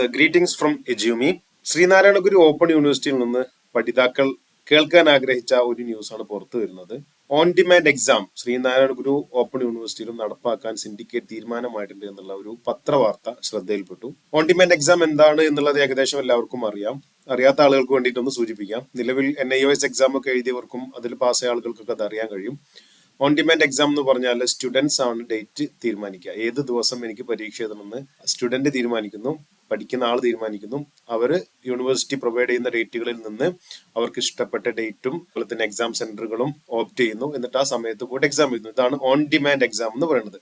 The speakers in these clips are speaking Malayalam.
ഗ്രീറ്റിംഗ്സ് ഫ്രം എജ്യൂമി. ശ്രീനാരായണഗുരു ഓപ്പൺ യൂണിവേഴ്സിറ്റിയിൽ നിന്ന് പഠിതാക്കൾ കേൾക്കാൻ ആഗ്രഹിച്ച ഒരു ന്യൂസ് ആണ് പുറത്തു വരുന്നത്. On demand exam Sreenarayana Guru open യൂണിവേഴ്സിറ്റിയിലും നടപ്പാക്കാൻ സിൻഡിക്കേറ്റ് തീരുമാനമായിട്ടുണ്ട് എന്നുള്ള ഒരു പത്രവാർത്ത ശ്രദ്ധയിൽപ്പെട്ടു. ഓൺ ഡിമാൻഡ് എക്സാം എന്താണ് എന്നുള്ളത് ഏകദേശം എല്ലാവർക്കും അറിയാം. അറിയാത്ത ആളുകൾക്ക് വേണ്ടിയിട്ടൊന്ന് സൂചിപ്പിക്കാം. നിലവിൽ N I O S exam ഒക്കെ എഴുതിയവർക്കും അതിൽ പാസ്സായ ആളുകൾക്കൊക്കെ അത് അറിയാൻ കഴിയും. ഓൺ ഡിമാൻഡ് എക്സാം എന്ന് പറഞ്ഞാൽ സ്റ്റുഡൻസ് ആണ് ഡേറ്റ് തീരുമാനിക്കുക. ഏത് ദിവസം എനിക്ക് പരീക്ഷ എഴുതണമെന്ന് സ്റ്റുഡന്റ് തീരുമാനിക്കുന്നു. പഠിക്കുന്ന ആൾ തീരുമാനിക്കുന്നു. അവർ യൂണിവേഴ്സിറ്റി പ്രൊവൈഡ് ചെയ്യുന്ന ഡേറ്റുകളിൽ നിന്ന് അവർക്ക് ഇഷ്ടപ്പെട്ട ഡേറ്റും അതുപോലെ തന്നെ എക്സാം സെന്ററുകളും ഓപ്റ്റ് ചെയ്യുന്നു. എന്നിട്ട് ആ സമയത്ത് പോയിട്ട് എക്സാം എഴുതുന്നു. ഇതാണ് ഓൺ ഡിമാൻഡ് എക്സാം എന്ന് പറയുന്നത്.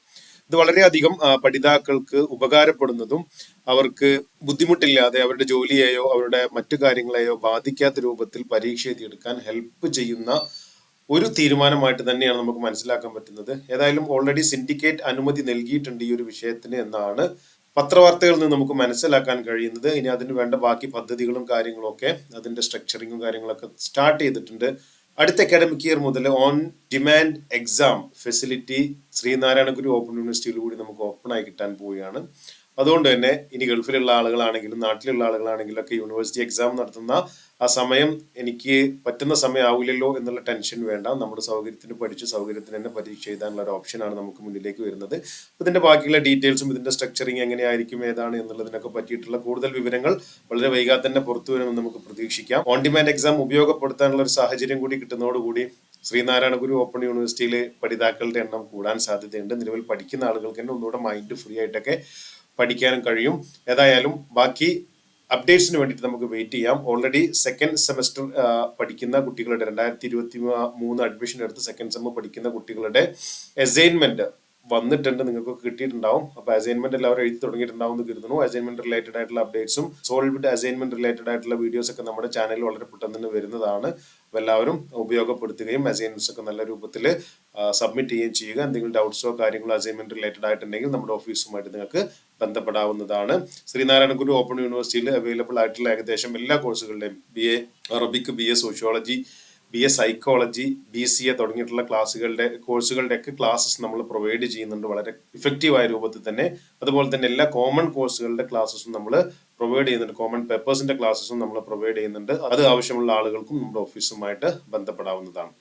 ഇത് വളരെയധികം പഠിതാക്കൾക്ക് ഉപകാരപ്പെടുന്നതും അവർക്ക് ബുദ്ധിമുട്ടില്ലാതെ അവരുടെ ജോലിയെയോ അവരുടെ മറ്റു കാര്യങ്ങളെയോ ബാധിക്കാത്ത രൂപത്തിൽ പരീക്ഷ എഴുതിയെടുക്കാൻ ഹെൽപ്പ് ചെയ്യുന്ന ഒരു തീരുമാനമായിട്ട് തന്നെയാണ് നമുക്ക് മനസ്സിലാക്കാൻ പറ്റുന്നത്. ഏതായാലും ഓൾറെഡി സിൻഡിക്കേറ്റ് അനുമതി നൽകിയിട്ടുണ്ട് ഈ ഒരു വിഷയത്തിന് എന്നാണ് പത്രവാർത്തകളിൽ നിന്ന് നമുക്ക് മനസ്സിലാക്കാൻ കഴിയുന്നത് ഇനി അതിന് വേണ്ട ബാക്കി പദ്ധതികളും കാര്യങ്ങളും ഒക്കെ അതിന്റെ സ്ട്രക്ചറിങ്ങും കാര്യങ്ങളൊക്കെ സ്റ്റാർട്ട് ചെയ്തിട്ടുണ്ട്. അടുത്ത അക്കാഡമിക് ഇയർ മുതൽ on demand exam facility Sree Narayana Guru open യൂണിവേഴ്സിറ്റിയിൽ നമുക്ക് ഓപ്പൺ ആയി കിട്ടാൻ പോവുകയാണ്. അതുകൊണ്ട് തന്നെ ഇനി ഗൾഫിലുള്ള ആളുകളാണെങ്കിലും നാട്ടിലുള്ള ആളുകളാണെങ്കിലും ഒക്കെ യൂണിവേഴ്സിറ്റി എക്സാം നടത്തുന്ന ആ സമയം എനിക്ക് പറ്റുന്ന സമയം ആവില്ലല്ലോ എന്നുള്ള ടെൻഷൻ വേണ്ട. നമ്മുടെ സൗകര്യത്തിന് പഠിച്ച് സൗകര്യത്തിന് തന്നെ പരീക്ഷ എഴുതാനുള്ള ഒരു ഓപ്ഷനാണ് നമുക്ക് മുന്നിലേക്ക് വരുന്നത്. ഇതിന്റെ ബാക്കിയുള്ള ഡീറ്റെയിൽസും ഇതിന്റെ സ്ട്രക്ചറിങ് എങ്ങനെയായിരിക്കും ഏതാണ് എന്നുള്ളതിനൊക്കെ പറ്റിയിട്ടുള്ള കൂടുതൽ വിവരങ്ങൾ വളരെ വൈകാതെ തന്നെ പുറത്തു വരുമെന്ന് നമുക്ക് പ്രതീക്ഷിക്കാം. ഓൺ ഡിമാൻഡ് എക്സാം ഉപയോഗപ്പെടുത്താനുള്ള ഒരു സാഹചര്യം കൂടി കിട്ടുന്നതോടുകൂടി ശ്രീനാരായണ ഗുരു ഓപ്പൺ യൂണിവേഴ്സിറ്റിയിലെ പഠിതാക്കളുടെ എണ്ണം കൂടാൻ സാധ്യതയുണ്ട്. നിലവിൽ പഠിക്കുന്ന ആളുകൾക്ക് തന്നെ ഒന്നുകൂടെ മൈൻഡ് ഫ്രീ ആയിട്ടൊക്കെ പഠിക്കാനും കഴിയും. ഏതായാലും ബാക്കി അപ്ഡേറ്റ്സിന് വേണ്ടിയിട്ട് നമുക്ക് വെയിറ്റ് ചെയ്യാം. ഓൾറെഡി സെക്കൻഡ് സെമസ്റ്റർ പഠിക്കുന്ന കുട്ടികളുടെ രണ്ടായിരത്തി ഇരുപത്തി മൂന്ന് അഡ്മിഷൻ എടുത്ത് സെക്കൻഡ് സെമ്മ് പഠിക്കുന്ന കുട്ടികളുടെ അസൈൻമെന്റ് വന്നിട്ടുണ്ട് നിങ്ങൾക്ക് കിട്ടിയിട്ടുണ്ടാവും. അപ്പൊ അസൈൻമെന്റ് എല്ലാവരും എഴുതി തുടങ്ങിയിട്ടുണ്ടാവും എന്ന് കരുതുന്നു. അസൈൻമെന്റ് റിലേറ്റഡ് ആയിട്ടുള്ള അപ്ഡേറ്റ്സും സോൾവ്ഡ് അസൈൻമെന്റ് റിലേറ്റഡ് ആയിട്ടുള്ള വീഡിയോസ് ഒക്കെ നമ്മുടെ ചാനലിൽ വളരെ പെട്ടെന്ന് തന്നെ വരുന്നതാണ്. എല്ലാവരും ഉപയോഗപ്പെടുത്തുകയും അസൈൻമെന്റ്സ് ഒക്കെ നല്ല രൂപത്തിൽ സബ്മിറ്റ് ചെയ്യുകയും ചെയ്യുക. എന്തെങ്കിലും ഡൗട്ട്സോ കാര്യങ്ങളോ അസൈൻമെന്റ് റിലേറ്റഡ് ആയിട്ടുണ്ടെങ്കിൽ നമ്മുടെ ഓഫീസുമായിട്ട് നിങ്ങൾക്ക് ബന്ധപ്പെടാവുന്നതാണ്. ശ്രീനാരായണ ഗുരു ഓപ്പൺ യൂണിവേഴ്സിറ്റിയിൽ അവൈലബിൾ ആയിട്ടുള്ള ഏകദേശം എല്ലാ കോഴ്സുകളുടെയും B A Arabic B A sociology B A psychology B C A തുടങ്ങിയിട്ടുള്ള ക്ലാസ്സുകളുടെ കോഴ്സുകളുടെ ഒക്കെ ക്ലാസ്സസ് നമ്മൾ പ്രൊവൈഡ് ചെയ്യുന്നുണ്ട് വളരെ ഇഫക്റ്റീവായ രൂപത്തിൽ തന്നെ. അതുപോലെ തന്നെ എല്ലാ കോമൺ കോഴ്സുകളുടെ ക്ലാസ്സസും നമ്മൾ പ്രൊവൈഡ് ചെയ്യുന്നുണ്ട്. കോമൺ പേപ്പേഴ്സിന്റെ ക്ലാസ്സസും നമ്മൾ പ്രൊവൈഡ് ചെയ്യുന്നുണ്ട്. അത് ആവശ്യമുള്ള ആളുകൾക്കും നമ്മുടെ ഓഫീസുമായിട്ട് ബന്ധപ്പെടാവുന്നതാണ്.